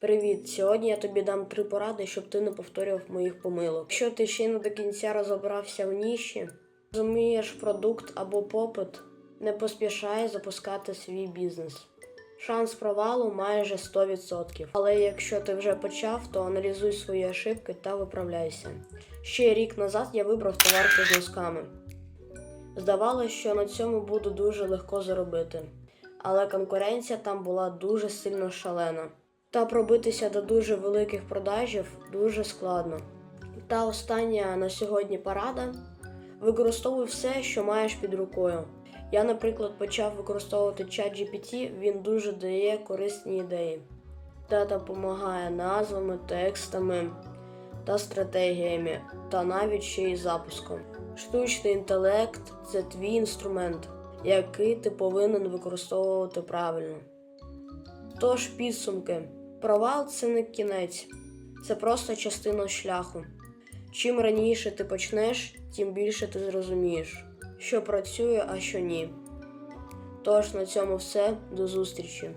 Привіт! Сьогодні я тобі дам три поради, щоб ти не повторював моїх помилок. Якщо ти ще не до кінця розібрався в ніші, розумієш продукт або попит, не поспішай запускати свій бізнес. Шанс провалу майже 100%. Але якщо ти вже почав, то аналізуй свої ошибки та виправляйся. Ще рік назад я вибрав товарку з носками. Здавалося, що на цьому буде дуже легко заробити, але конкуренція там була дуже сильно шалена. Та пробитися до дуже великих продажів дуже складно. Та остання на сьогодні порада: використовуй все, що маєш під рукою. Я, наприклад, почав використовувати чат GPT, він дуже дає корисні ідеї та допомагає назвами, текстами та стратегіями, та навіть ще й запуском. Штучний інтелект це твій інструмент, який ти повинен використовувати правильно. Тож підсумки. Провал це не кінець, це просто частина шляху. Чим раніше ти почнеш, тим більше ти зрозумієш, що працює, а що ні. Тож на цьому все, до зустрічі.